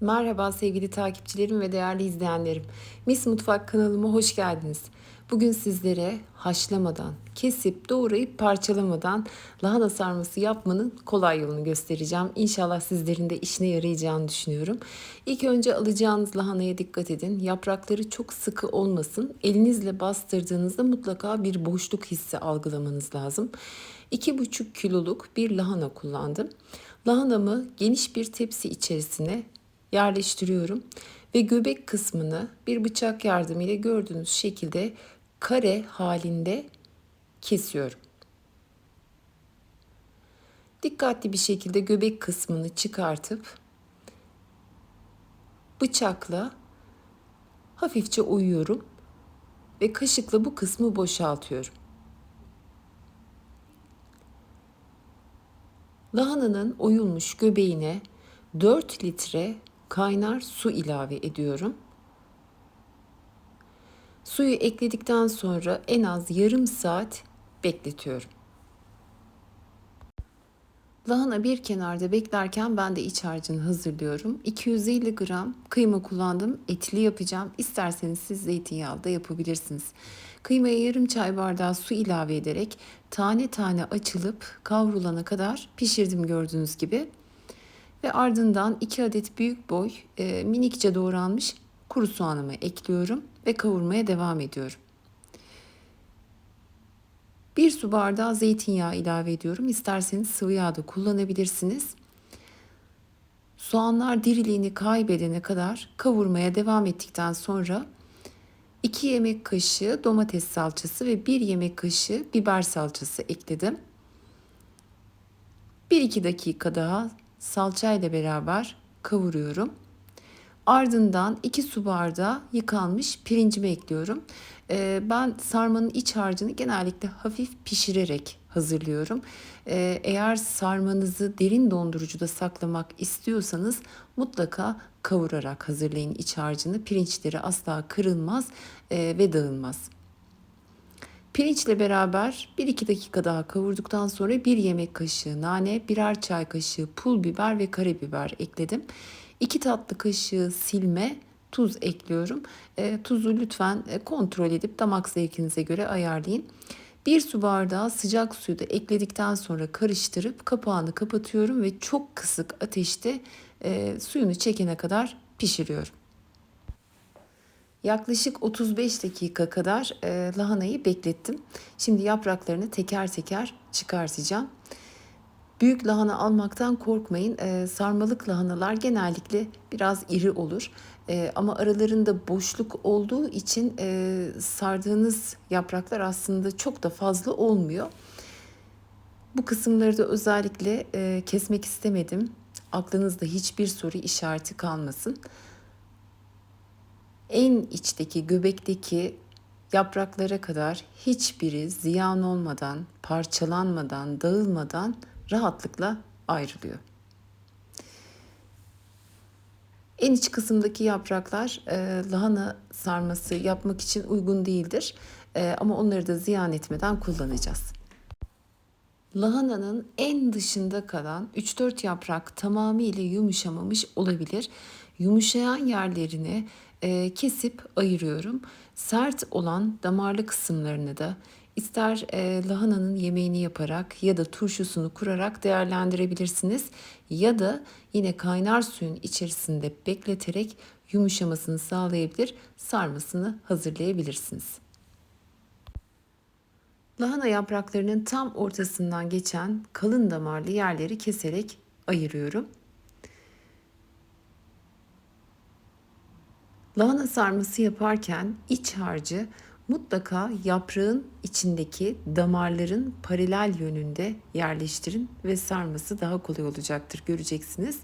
Merhaba sevgili takipçilerim ve değerli izleyenlerim. Mis Mutfak kanalıma hoş geldiniz. Bugün sizlere haşlamadan, kesip doğrayıp parçalamadan lahana sarması yapmanın kolay yolunu göstereceğim. İnşallah sizlerin de işine yarayacağını düşünüyorum. İlk önce alacağınız lahanaya dikkat edin. Yaprakları çok sıkı olmasın. Elinizle bastırdığınızda mutlaka bir boşluk hissi algılamanız lazım. 2,5 kiloluk bir lahana kullandım. Lahanamı geniş bir tepsi içerisine yerleştiriyorum ve göbek kısmını bir bıçak yardımıyla gördüğünüz şekilde kare halinde kesiyorum. Dikkatli bir şekilde göbek kısmını çıkartıp bıçakla hafifçe oyuyorum ve kaşıkla bu kısmı boşaltıyorum. Lahananın oyulmuş göbeğine 4 litre kaynar su ilave ediyorum. Suyu ekledikten sonra en az yarım saat bekletiyorum. Lahana bir kenarda beklerken ben de iç harcını hazırlıyorum. 250 gram kıyma kullandım. Etli yapacağım. İsterseniz siz zeytinyağlı da yapabilirsiniz. Kıymaya yarım çay bardağı su ilave ederek tane tane açılıp kavrulana kadar pişirdim gördüğünüz gibi. Ve ardından 2 adet büyük boy e, minikçe doğranmış kuru soğanımı ekliyorum ve kavurmaya devam ediyorum. Bir su bardağı zeytinyağı ilave ediyorum. İsterseniz sıvı yağ da kullanabilirsiniz. Soğanlar diriliğini kaybedene kadar kavurmaya devam ettikten sonra 2 yemek kaşığı domates salçası ve 1 yemek kaşığı biber salçası ekledim. 1-2 dakika daha salça ile beraber kavuruyorum. Ardından 2 su bardağı yıkanmış pirincimi ekliyorum. Ee, ben sarmanın iç harcını genellikle hafif pişirerek hazırlıyorum. Ee, eğer sarmanızı derin dondurucuda saklamak istiyorsanız mutlaka kavurarak hazırlayın iç harcını. Pirinçleri asla kırılmaz e, ve dağılmaz. Pirinçle beraber 1-2 dakika daha kavurduktan sonra 1 yemek kaşığı nane, birer çay kaşığı pul biber ve karabiber ekledim. 2 tatlı kaşığı silme, tuz ekliyorum. E, tuzu lütfen e, kontrol edip damak zevkinize göre ayarlayın. Bir su bardağı sıcak suyu da ekledikten sonra karıştırıp kapağını kapatıyorum ve çok kısık ateşte e, suyunu çekene kadar pişiriyorum. Yaklaşık 35 dakika kadar e, lahanayı beklettim. Şimdi yapraklarını teker teker çıkartacağım. Büyük lahana almaktan korkmayın. E, sarmalık lahanalar genellikle biraz iri olur. E, ama aralarında boşluk olduğu için e, sardığınız yapraklar aslında çok da fazla olmuyor. Bu kısımları da özellikle e, kesmek istemedim. Aklınızda hiçbir soru işareti kalmasın en içteki göbekteki yapraklara kadar hiçbiri ziyan olmadan, parçalanmadan, dağılmadan rahatlıkla ayrılıyor. En iç kısımdaki yapraklar e, lahana sarması yapmak için uygun değildir. E, ama onları da ziyan etmeden kullanacağız. Lahananın en dışında kalan 3-4 yaprak tamamıyla yumuşamamış olabilir. Yumuşayan yerlerini e, kesip ayırıyorum. Sert olan damarlı kısımlarını da ister e, lahananın yemeğini yaparak ya da turşusunu kurarak değerlendirebilirsiniz. Ya da yine kaynar suyun içerisinde bekleterek yumuşamasını sağlayabilir, sarmasını hazırlayabilirsiniz. Lahana yapraklarının tam ortasından geçen kalın damarlı yerleri keserek ayırıyorum. Lahana sarması yaparken iç harcı mutlaka yaprağın içindeki damarların paralel yönünde yerleştirin ve sarması daha kolay olacaktır göreceksiniz.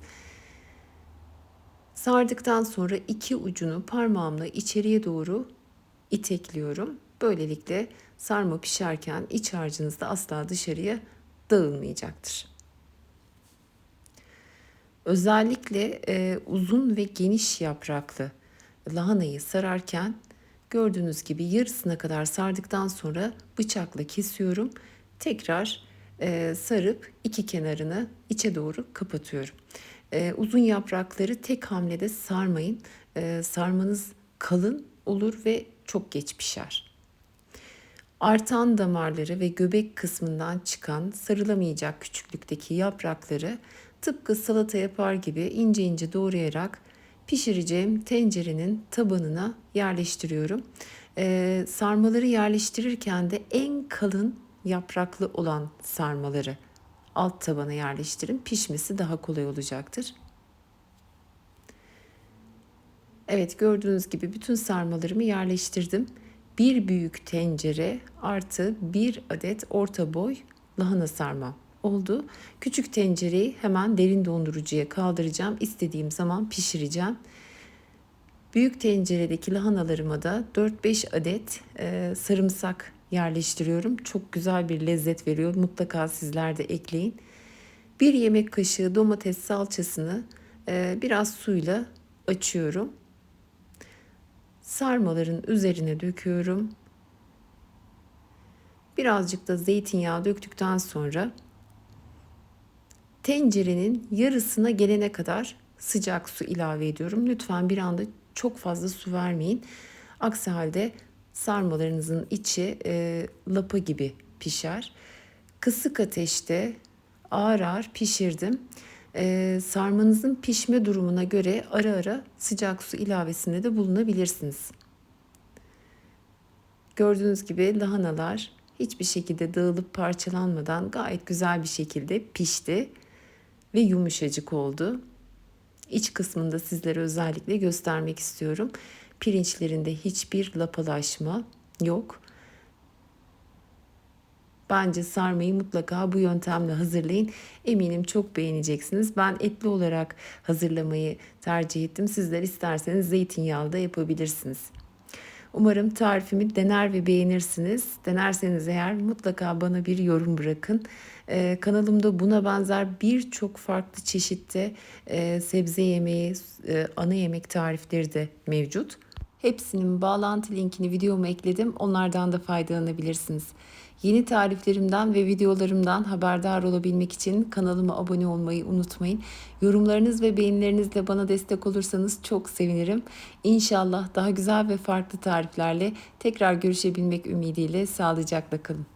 Sardıktan sonra iki ucunu parmağımla içeriye doğru itekliyorum. Böylelikle sarma pişerken iç harcınız da asla dışarıya dağılmayacaktır. Özellikle e, uzun ve geniş yapraklı lahanayı sararken gördüğünüz gibi yarısına kadar sardıktan sonra bıçakla kesiyorum. Tekrar e, sarıp iki kenarını içe doğru kapatıyorum. Ee, uzun yaprakları tek hamlede sarmayın. Ee, sarmanız kalın olur ve çok geç pişer. Artan damarları ve göbek kısmından çıkan sarılamayacak küçüklükteki yaprakları tıpkı salata yapar gibi ince ince doğrayarak pişireceğim tencerenin tabanına yerleştiriyorum. Ee, sarmaları yerleştirirken de en kalın yapraklı olan sarmaları alt tabana yerleştirin. Pişmesi daha kolay olacaktır. Evet gördüğünüz gibi bütün sarmalarımı yerleştirdim. Bir büyük tencere artı bir adet orta boy lahana sarma oldu. Küçük tencereyi hemen derin dondurucuya kaldıracağım. İstediğim zaman pişireceğim. Büyük tenceredeki lahanalarıma da 4-5 adet e, sarımsak yerleştiriyorum. Çok güzel bir lezzet veriyor. Mutlaka sizler de ekleyin. Bir yemek kaşığı domates salçasını e, biraz suyla açıyorum. Sarmaların üzerine döküyorum. Birazcık da zeytinyağı döktükten sonra tencerenin yarısına gelene kadar sıcak su ilave ediyorum. Lütfen bir anda çok fazla su vermeyin. Aksi halde sarmalarınızın içi e, lapa gibi pişer. Kısık ateşte ağır ağır pişirdim. E, sarmanızın pişme durumuna göre ara ara sıcak su ilavesinde de bulunabilirsiniz. Gördüğünüz gibi lahanalar hiçbir şekilde dağılıp parçalanmadan gayet güzel bir şekilde pişti ve yumuşacık oldu. İç kısmında sizlere özellikle göstermek istiyorum. Pirinçlerinde hiçbir lapalaşma yok. Bence sarmayı mutlaka bu yöntemle hazırlayın. Eminim çok beğeneceksiniz. Ben etli olarak hazırlamayı tercih ettim. Sizler isterseniz zeytinyağlı da yapabilirsiniz. Umarım tarifimi dener ve beğenirsiniz. Denerseniz eğer mutlaka bana bir yorum bırakın. Ee, kanalımda buna benzer birçok farklı çeşitte e, sebze yemeği, e, ana yemek tarifleri de mevcut. Hepsinin bağlantı linkini videoma ekledim. Onlardan da faydalanabilirsiniz. Yeni tariflerimden ve videolarımdan haberdar olabilmek için kanalıma abone olmayı unutmayın. Yorumlarınız ve beğenilerinizle bana destek olursanız çok sevinirim. İnşallah daha güzel ve farklı tariflerle tekrar görüşebilmek ümidiyle sağlıcakla kalın.